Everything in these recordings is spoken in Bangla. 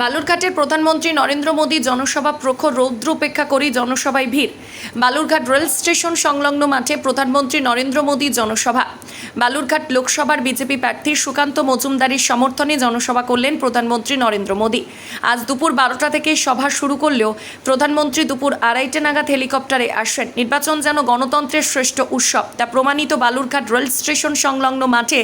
বালুরঘাটের প্রধানমন্ত্রী নরেন্দ্র মোদী জনসভা প্রখর রৌদ্র উপেক্ষা করেই জনসভায় ভিড়। বালুরঘাট রেল স্টেশন সংলগ্ন মাঠে প্রধানমন্ত্রী নরেন্দ্র মোদী জনসভা। বালুরঘাট লোকসভার বিজেপি প্রার্থী সুকান্ত মজুমদারের সমর্থনে জনসভা করলেন প্রধানমন্ত্রী নরেন্দ্র মোদী। আজ দুপুর বারোটা থেকে সভা শুরু করলেও প্রধানমন্ত্রী দুপুর আড়াইটে নাগাদ হেলিকপ্টারে আসেন। নির্বাচন যেন গণতন্ত্রের শ্রেষ্ঠ উৎসব, তা প্রমাণিত বালুরঘাট রেল স্টেশন সংলগ্ন মাঠে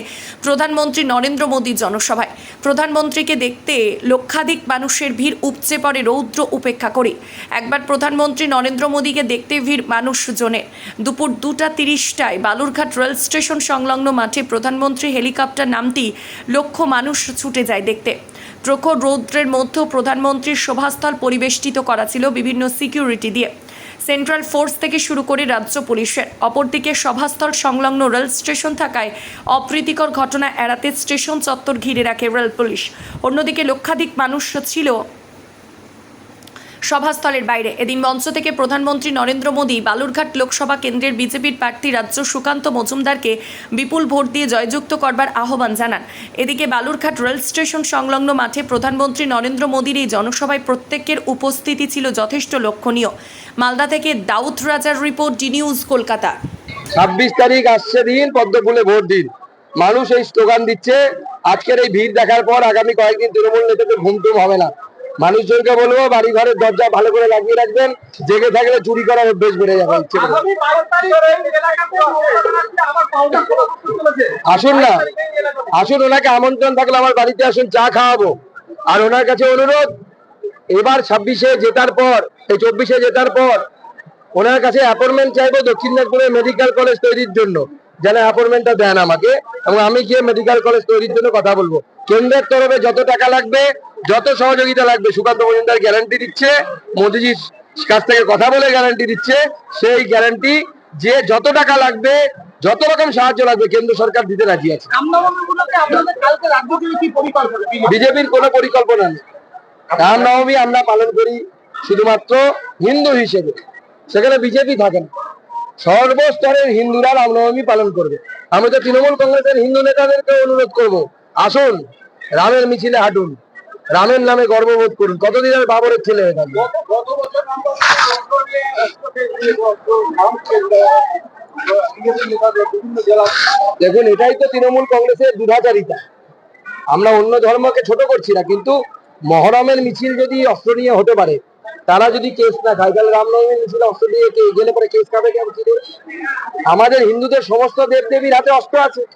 প্রধানমন্ত্রী নরেন্দ্র মোদী জনসভায়। প্রধানমন্ত্রীকে দেখতে লক্ষাধিক মানুষের ভিড় উপচে পড়ে রৌদ্র উপেক্ষা করে। একবার প্রধানমন্ত্রী নরেন্দ্র মোদীকে দেখতে ভিড় মানুষজনের দুপুর দুটা তিরিশটায় বালুরঘাট রেল স্টেশন সংলগ্ন মাঠে প্রধানমন্ত্রী হেলিকপ্টার নামটি লক্ষ মানুষ ছুটে যায় দেখতে। প্রখর রৌদ্রের মধ্যেও প্রধানমন্ত্রীর সভাস্থল পরিবেষ্টিত করা ছিল বিভিন্ন সিকিউরিটি দিয়ে। সেন্ট্রাল ফোর্স থেকে শুরু করে রাজ্য পুলিশের। অপরদিকে সভাস্থল সংলগ্ন রেল স্টেশন থাকায় অপ্রীতিকর ঘটনা এড়াতে স্টেশন চত্বর ঘিরে রাখে রেল পুলিশ। অন্যদিকে লক্ষাধিক মানুষ ছিল সভাস্থলের বাইরে। এদিন মঞ্চ থেকে প্রধানমন্ত্রী নরেন্দ্র মোদী বালুরঘাট লোকসভা কেন্দ্রের বিজেপির প্রার্থী রাজ্য সুকান্ত মজুমদারকে বিপুল ভোট দিয়ে জয়যুক্ত করবার আহ্বান জানান। এদিকে বালুরঘাট রেল স্টেশন সংলগ্ন মাঠে প্রধানমন্ত্রী নরেন্দ্র মোদীর এই জনসভায় প্রত্যেকের উপস্থিতি ছিল যথেষ্ট লক্ষণীয়। মালদা থেকে দাউদ রাজার রিপোর্ট ডি নিউজ, কলকাতা। ছাব্বিশ তারিখ আসছে দিন, পদ্ম ফুলে ভোট দিন। মানুষ এই স্লোগান দিচ্ছে, আজকের এই ভিড় দেখার পর আগামী কয়েকদিন তৃণমূল নেতাদের ঘুম টুম হবে না। মানুষজনকে বলব বাড়ি ঘরের দরজা ভালো করে লাগিয়ে রাখবেন। জেগে থাকলে চুরি করার অভ্যেস বেড়ে যাবে। ইচ্ছে চলেছে। আসুন না। আসুন ওনাকে আমন্ত্রণ থাকলে আমার বাড়িতে আসুন চা খাওয়াবো। আর ওনার কাছে অনুরোধ এবার ছাব্বিশে জেতার পর এই চব্বিশে জেতার পর ওনার কাছে অ্যাপয়েন্টমেন্ট চাইব দক্ষিণ দিনাজপুরে মেডিকেল কলেজ তৈরির জন্য। যেন অ্যাপয়েন্টমেন্টটা দেন আমাকে এবং আমি গিয়ে মেডিকেল কলেজ তৈরির জন্য কথা বলব। কেন্দ্রের তরফে যত টাকা লাগবে যত সহযোগিতা লাগবে সুকান্ত মজুমদার গ্যারান্টি দিচ্ছে মোদিজির কাছ থেকে কথা বলে গ্যারান্টি দিচ্ছে সেই গ্যারান্টি যে যত টাকা লাগবে যত রকম সাহায্য লাগবে কেন্দ্র সরকার দিতে রাজি আছে। বিজেপির কোনো পরিকল্পনা নেই। রামনবমী আমরা পালন করি শুধুমাত্র হিন্দু হিসেবে। সেখানে বিজেপি থাকে না। সর্বস্তরের হিন্দুরা রামনবমী পালন করবে। আমি তো তৃণমূল কংগ্রেসের হিন্দু নেতাদেরকে অনুরোধ করব। আসুন রামের মিছিলে হাঁটুন। রামের নামে গর্ববোধ করুন। কতদিন আর বাবরের ছেলে হয়ে থাকবে? আমরা দেখুন এটাই তো তৃণমূল কংগ্রেসের দুরাচারিতা আমরা অন্য ধর্মকে ছোট করছি না কিন্তু মহরমের মিছিল যদি অস্ত্র নিয়ে হতে পারে তারা যদি কেস না খায়, তাহলে রামনবমীর মিছিলে অস্ত্র কে- গেলে পরে কেস খাবে কেন কি? আমাদের হিন্দুদের সমস্ত দেব দেবীর হাতে অস্ত্র আছে।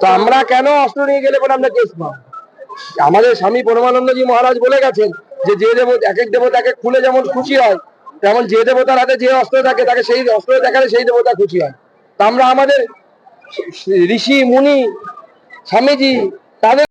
তো আমরা কেন অস্ত্র নিয়ে গেলে পরে আমরা কেস পাবো? আমাদের স্বামী পরমানন্দজি মহারাজ বলে গেছেন যে যে দেবতা এক এক দেবতাকে খুলে যেমন খুশি হয়, তেমন যে দেবতার হাতে যে অস্ত্র থাকে, তাকে সেই অস্ত্র দেখালে সেই দেবতা খুশি হয়। তা আমরা আমাদের ঋষি, মুনি, স্বামীজি, তাদের